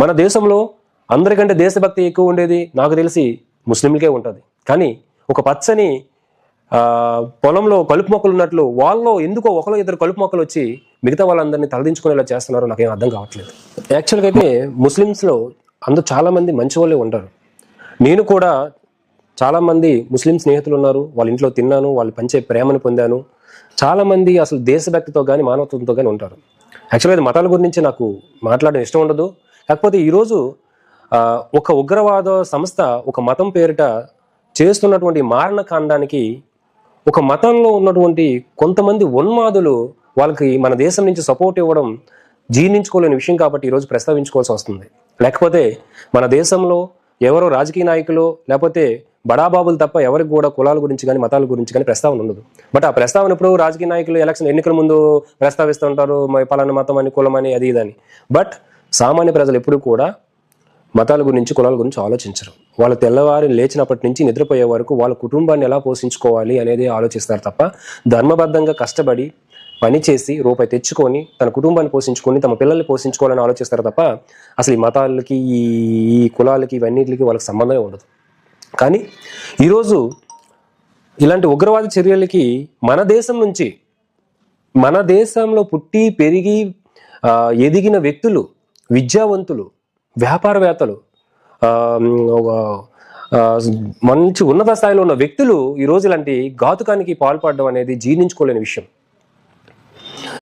మన దేశంలో అందరికంటే దేశభక్తి ఎక్కువ ఉండేది నాకు తెలిసి ముస్లింలకే ఉంటుంది. కానీ ఒక పచ్చని పొలంలో కలుపు మొక్కలు ఉన్నట్లు వాళ్ళలో ఎందుకో ఒకలో ఇద్దరు కలుపు మొక్కలు వచ్చి మిగతా వాళ్ళందరినీ తలదించుకునేలా చేస్తున్నారో నాకేం అర్థం కావట్లేదు. యాక్చువల్గా అయితే ముస్లిమ్స్లో అందరూ చాలామంది మంచి వాళ్ళే ఉంటారు. నేను కూడా చాలామంది ముస్లిం స్నేహితులు ఉన్నారు వాళ్ళ ఇంట్లో తిన్నాను వాళ్ళు పంచే ప్రేమను పొందాను. చాలామంది అసలు దేశభక్తితో కానీ మానవత్వంతో కానీ ఉంటారు. యాక్చువల్గా ఇది మతాల గురించి నాకు మాట్లాడడం ఇష్టం ఉండదు. కాకపోతే ఈరోజు ఒక ఉగ్రవాద సంస్థ ఒక మతం పేరిట చేస్తున్నటువంటి మారణ కాండానికి ఒక మతంలో ఉన్నటువంటి కొంతమంది ఉన్మాదులు వాళ్ళకి మన దేశం నుంచి సపోర్ట్ ఇవ్వడం జీర్ణించుకోలేని విషయం కాబట్టి ఈరోజు ప్రస్తావించుకోవాల్సి వస్తుంది. లేకపోతే మన దేశంలో ఎవరో రాజకీయ నాయకులు లేకపోతే బడాబాబులు తప్ప ఎవరికి కూడా కులాల గురించి కానీ మతాల గురించి కానీ ప్రస్తావన ఉండదు. బట్ ఆ ప్రస్తావన ఇప్పుడు రాజకీయ నాయకులు ఎలక్షన్ ఎన్నికల ముందు ప్రస్తావిస్తూ ఉంటారు మరి పలానా మతం అని కులం అని అది ఇదని. బట్ సామాన్య ప్రజలు ఎప్పుడూ కూడా మతాల గురించి కులాల గురించి ఆలోచించరు. వాళ్ళ తెల్లవారి లేచినప్పటి నుంచి నిద్రపోయే వరకు వాళ్ళ కుటుంబాన్ని ఎలా పోషించుకోవాలి అనేది ఆలోచిస్తారు తప్ప ధర్మబద్ధంగా కష్టపడి పని చేసి రూపాయి తెచ్చుకొని తన కుటుంబాన్ని పోషించుకొని తమ పిల్లల్ని పోషించుకోవాలని ఆలోచిస్తారు తప్ప అసలు ఈ మతాలకి ఈ ఈ కులాలకి ఇవన్నిటికి వాళ్ళకి సంబంధమే ఉండదు. కానీ ఈరోజు ఇలాంటి ఉగ్రవాద చర్యలకి మన దేశం నుంచి మన దేశంలో పుట్టి పెరిగి ఎదిగిన వ్యక్తులు విద్యావంతులు వ్యాపారవేత్తలు మంచి ఉన్నత స్థాయిలో ఉన్న వ్యక్తులు ఈ ఇలాంటి ఘాతుకానికి పాల్పడడం అనేది జీర్ణించుకోలేని విషయం.